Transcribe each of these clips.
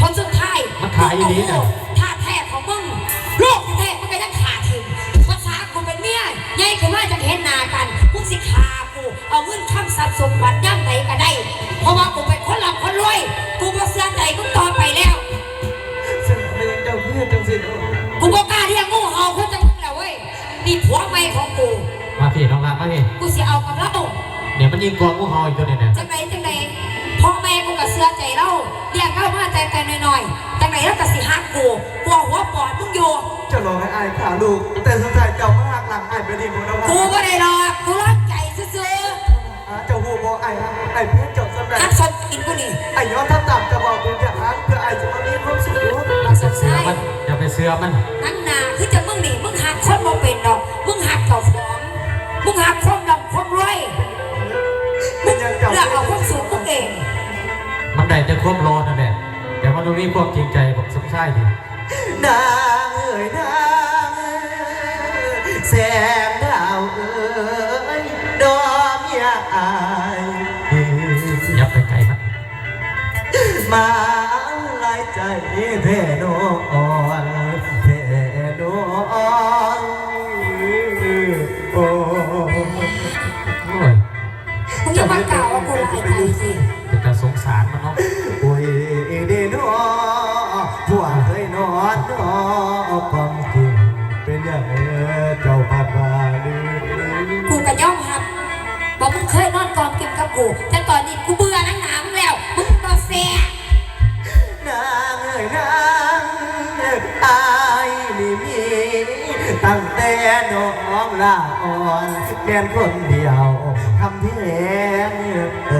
ผลสุดท้ายมันขายอีหลีน่ะท่าแท้ของมึงลูกแท้ๆมันก็ยังขาดถึงภาษากูเป็นเมียใหญ่ขึ้นมาจะเห็นหน้ากันมึงสิขากูเอาเงินคำสัตว์สมบัติย่ำไหนก็ได้ เพราะว่ากูเป็นคนร่ำคนรวย กูบ่เสื้อใจกูต่อไปแล้ว ฉันไม่ยังเจ้าเพื่อนจังสิเนาะกูบ่กล้าเรียกงูเห่าคนจะมึงแล้วเว้ยนี่ผัวใหม่ของกู มาพี่น้องรักมาพี่กูสิเอากับเรา เดี๋ยวมันยิงกวางงูเห่าอีกตัวเนี่ยเนี่ยจังไหนจังไหนพ่อแม่กูก็เสื้อใจเรา แต่แต่น้อยๆจังไหนแล้วก็สิฮักกูกลัวหัวปอดมึงอยู่เจะรอให้อายขาลูก แต่สุดท้ายเจ้ามาหักหลังอายไปดีหมดแล้วกูว่าบ่ได้หรอกกูรักใจซื่อเจ้าหูบอกอายนะอายเพื่อนเจ้าสำๆเร็จฮักสดกินกูนี่อายย้อนทับตับจะบอกกูจะหักเพื่ออายจะมามีความสุขบักสดเสือใช่มันอย่าไปเสือมันนั่นนาคือจะมึงนี่มึงหักคนบ่เป็นดอก มึงหักเจ้าของมึงหักความดำความรวยเป็นยังเจ้าเลือกเอาความสูงมึงเองมันได้แต่ควบรอนั่นแหละแต่มันต้องมี ความจริงใจบอกสมชายดินางเอ้ยนางแสงดาวเอ้ยดอมยาอายยับไปไกลมันมาลายใจเทโนอ่ เคยนอนกองเก็บกับกู แต่ตอนนี้กูเบื่อนังหนามึงแล้ว มึงตัวเสียนางเอ้ยนางอายนี่มีตั้งแต่น้องลาอ่อนแค่คนเดียวทำที่แรงเอ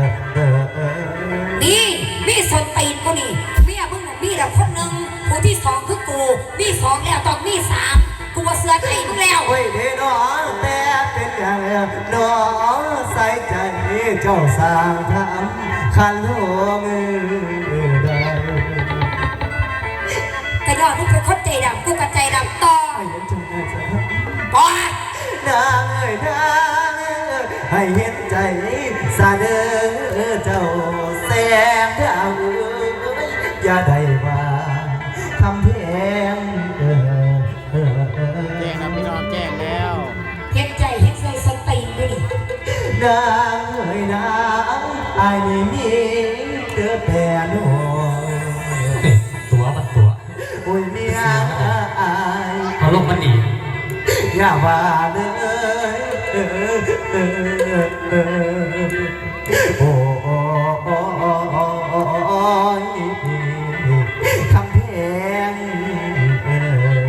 อเออเออนี่มีสนตีนกูนี่เมียมึงน่ะมีแล้วคนหนึ่งผู้ที่สองคือกู มีสองแล้วต้องมีสามกูว่าเสือใจมึงแล้ว โอ้ยเด้น้องแต่เป็นอย่างน้อง เจ้าสร้างทำคันโลงได้กระยอดมึงเป็นคนใจดำกูก็ใจดำต่อให้เห็นจังได้จ้ะปอยนางเอ้ยนางให้เห็นใจสาเด้อเจ้าแสงดาวเอ้ยอย่าได้ว่าคำเพลงเออเออเออแจ้งแล้วพี่น้องแจ้งแล้ว เห็นใจเห็นใจสนตีนกูนี่นางเอ้ยนาง อายนี่มีเด้อแต่น้อยนี่ตัวมันตัวโอ้ยเมียอายเขาลงมันหนีอย่าว่าเลยเออเออเออโอ้โอ้โอ้โอ้โอ้โอ้ยคำเพลงเออ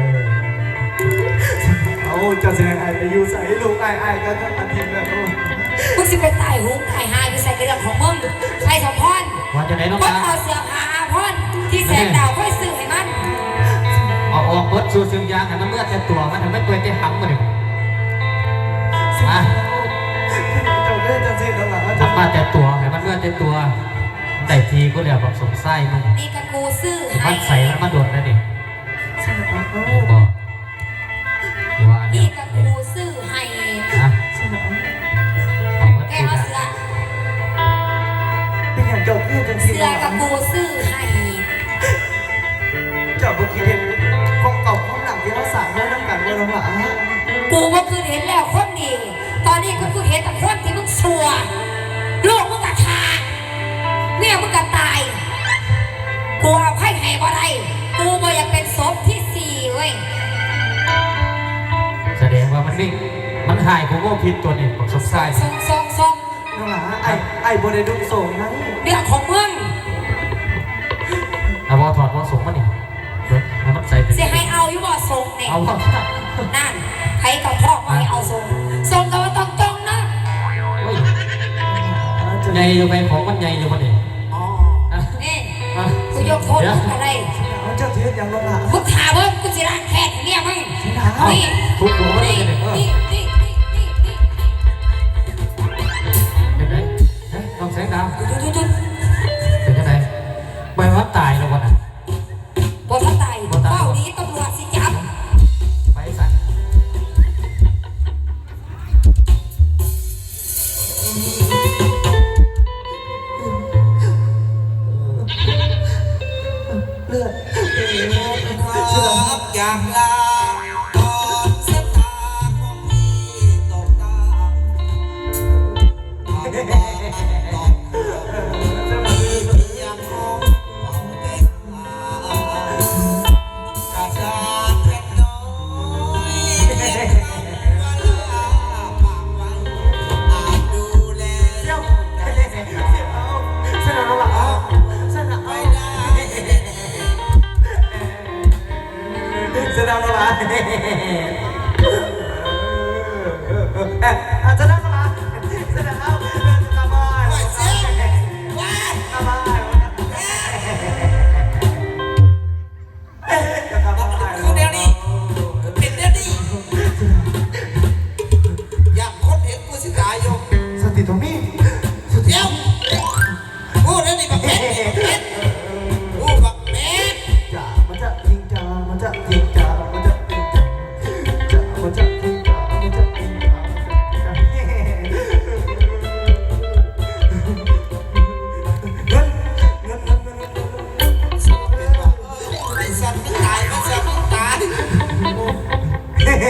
เอาจะแสดงไอ้ไปอยู่ใส่ลูกไอ้ไอ้ก็ทั้งอาทิตย์แล้วมึงสิไปตายหุงตายหายไปใส่กระ เรื่องของมึงใส่สมพรว่าจะไหนน้องก็ตาเอาเสื้อผ้าอาพรที่แสงดาวค่อยซื้อให้มันเอาออกเบิดสู่เสียงยางกันน้ำเลือดแต่ตัวมันทำให้เปิดได้หำมาหนึ่งอะเจ้าเล่นจังสิแล้วล่ะทำมาแต่ตัวให้มันเลือดแต่ตัวแต่ทีก็แล้วแบบสงสัยมันนี่กะกูซื้อให้มันใส่แล้วมาโดดแล้วนี่เอ้าบอกอยู่ว่าเนี่นี่ย สั่งไว้น้ำกันว่าเราว่ากูก็คือเห็นแล้วคนดี ตอนนี้กูคือเห็นแต่คนที่มึงชัวลูกมึงกะขาดเมียมึงกะตาย กูเอาไข่ให้บ่ได้กูบ่อยากเป็นศพที่สี่เว้ยแสดงว่ามันนี่มันหายกูก็ผิดตัวนี่บอกสงสัยส่งส่งส่งน้องหลาไอ้ไอ้บริดุส่งนั้น เรื่องของมึง เอาพอถอดพอสงมานี่ เอาอยู่บ่ส่งเนี่ยเอาว่านั่นใครกับพ่อไม่เอาส่งส่งก็ว่าต้องตรงนะเฮ้ยใหญ่อยู่ไปของมันใหญ่อยู่มันนี่อ๋อนี่อะกูยกโทษมึงอะไรเจ้าเทียนอย่างน้องหลามึงถามเบิ้งกูสิร้านแค่เนี่ยมึงเอานี่ทุบหัวมันเลยนี่เนี่ยเออนี่นี่นี่นี่นี่เป็นไงเฮ้ยลองแสงดาวจุดจุดจุดเป็นยังไงใบว่า จากลา